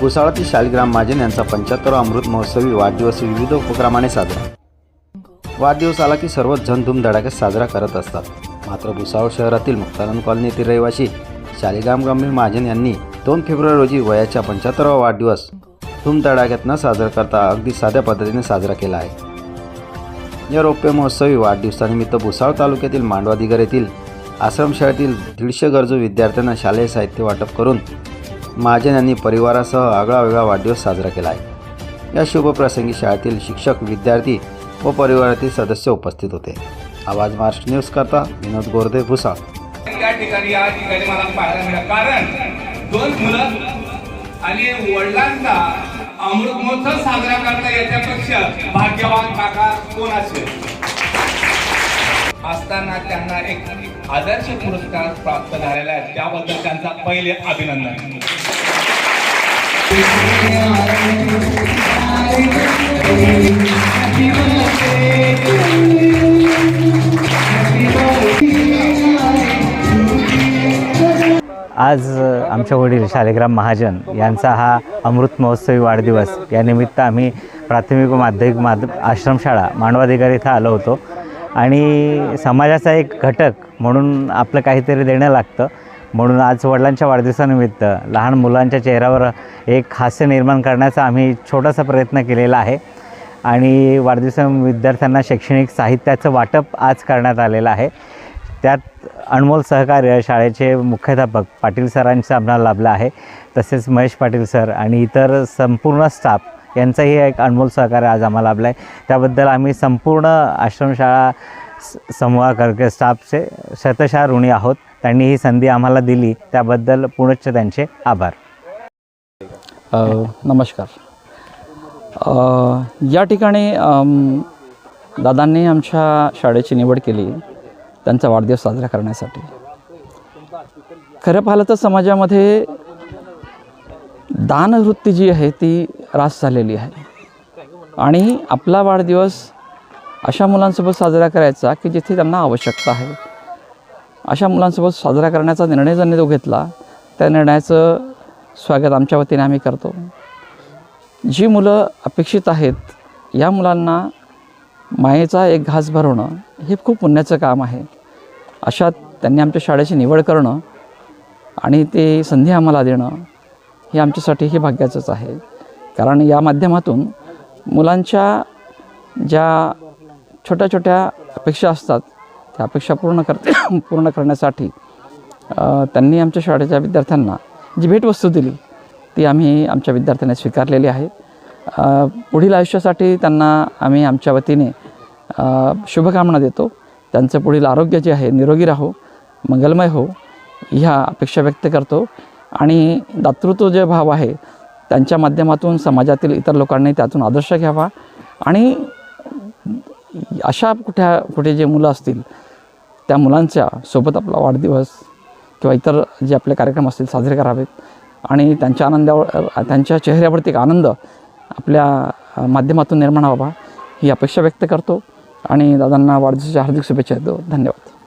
भुसावळातील शालिग्राम महाजन यांचा पंच्याहत्तरावा अमृत महोत्सवी वाढदिवस विविध उपक्रमाने साजरा. वाढदिवस आला की सर्वच जण धूमधडाक्यात साजरा करत असतात. मात्र भुसावळ शहरातील मुक्तानंद कॉलनी येथील रहिवासी शालिग्राम गंभीर महाजन यांनी दोन फेब्रुवारी रोजी वयाच्या पंच्याहत्तरावा वाढदिवस धूमधडाक्यात न साजरा करता अगदी साध्या पद्धतीने साजरा केला आहे. या रौप्य महोत्सवी वाढदिवसानिमित्त भुसावळ तालुक्यातील मांडवादिगर येथील आश्रमशाळेतील दीडशे गरजू विद्यार्थ्यांना शालेय साहित्य वाटप करून महाजन यांनी परिवारासह आगळा वेगळा वाढदिवस साजरा केला आहे. या शुभप्रसंगी शाळेतील शिक्षक विद्यार्थी व परिवारातील सदस्य उपस्थित होते. आवाज महाराष्ट्र न्यूज करता विनोद गोरदे भुसाळ त्या ठिकाणी या ठिकाणी मला पाहायला मिळालं. कारण दोन मुलं आणि वडिलांचा अमृत महोत्सव साजरा करता याच्यापेक्षा भाग्यवान काका कोण असेल? असताना त्यांना एक आदर्श पुरस्कार प्राप्त झालेला आहे. त्याबद्दल त्यांचा पहिले अभिनंदन. आज आमच्या वडील शालिग्राम महाजन यांचा हा अमृत महोत्सवी वाढदिवस. या निमित्त आम्ही प्राथमिक व माध्यमिक माध आश्रमशाळा मांडवाधिकारी इथं आलो होतो. आणि समाजाचा एक घटक म्हणून आपलं काहीतरी देणं लागतं. म्हणून आज वडिलांच्या वाढदिवसानिमित्त लहान मुलांच्या चेहऱ्यावर एक हास्य निर्माण करण्याचा आम्ही छोटासा प्रयत्न केलेला आहे. आणि वाढदिवसा विद्यार्थ्यांना शैक्षणिक साहित्याचं वाटप आज करण्यात आलेलं आहे. त्यात अनमोल सहकार्य शाळेचे मुख्याध्यापक पाटील सरांचं आम्हाला लाभलं आहे. तसेच महेश पाटील सर आणि इतर संपूर्ण स्टाफ यांचंही एक अनमोल सहकार्य आज आम्हाला लाभलं आहे त्याबद्दल आम्ही संपूर्ण आश्रमशाळा समूहाकर्के स्टाफचे शतशः ऋणी आहोत. त्यांनी ही संधी आम्हाला दिली. त्याबद्दल पुनश्च त्यांचे आभार. नमस्कार. या ठिकाणी दादांनी आमच्या शाळेची निवड केली त्यांचा वाढदिवस साजरा करण्यासाठी. खरं पाहिलं तर समाजामध्ये दानवृत्ती जी आहे ती रास झालेली आहे. आणि आपला वाढदिवस अशा मुलांसोबत साजरा करायचा की जिथे त्यांना आवश्यकता आहे. अशा मुलांसोबत साजरा करण्याचा निर्णय ज्यांनी तो घेतला त्या निर्णयाचं स्वागत आमच्या वतीने आम्ही करतो. जी मुलं अपेक्षित आहेत या मुलांना मायेचा एक घास भरवणं हे खूप पुण्याचं काम आहे. अशात त्यांनी आमच्या शाळेची निवड करणं आणि ते संधी आम्हाला देणं हे आमच्यासाठी हे भाग्याचंच आहे. कारण या माध्यमातून मुलांच्या ज्या छोट्या छोट्या अपेक्षा असतात त्या अपेक्षा पूर्ण करते पूर्ण करण्यासाठी त्यांनी आमच्या शाळेच्या विद्यार्थ्यांना जी भेटवस्तू दिली ती आम्ही आमच्या विद्यार्थ्यांनी स्वीकारलेली आहे. पुढील आयुष्यासाठी त्यांना आम्ही आमच्या वतीने शुभकामना देतो. त्यांचं पुढील आरोग्य जे आहे निरोगी राहो मंगलमय हो ह्या अपेक्षा व्यक्त करतो. आणि दातृत्व जे भाव आहे त्यांच्या माध्यमातून समाजातील इतर लोकांनी त्यातून आदर्श घ्यावा. आणि अशा कुठ्या कुठे जे मुलं असतील त्या मुलांच्या सोबत आपला वाढदिवस किंवा इतर जे आपले कार्यक्रम असतील साजरे करावेत आणि त्यांच्या आनंदावर त्यांच्या चेहऱ्यावरती एक आनंद आपल्या माध्यमातून निर्माण व्हावा ही अपेक्षा व्यक्त करतो. आणि दादांना वाढदिवसाच्या हार्दिक शुभेच्छा देतो. धन्यवाद.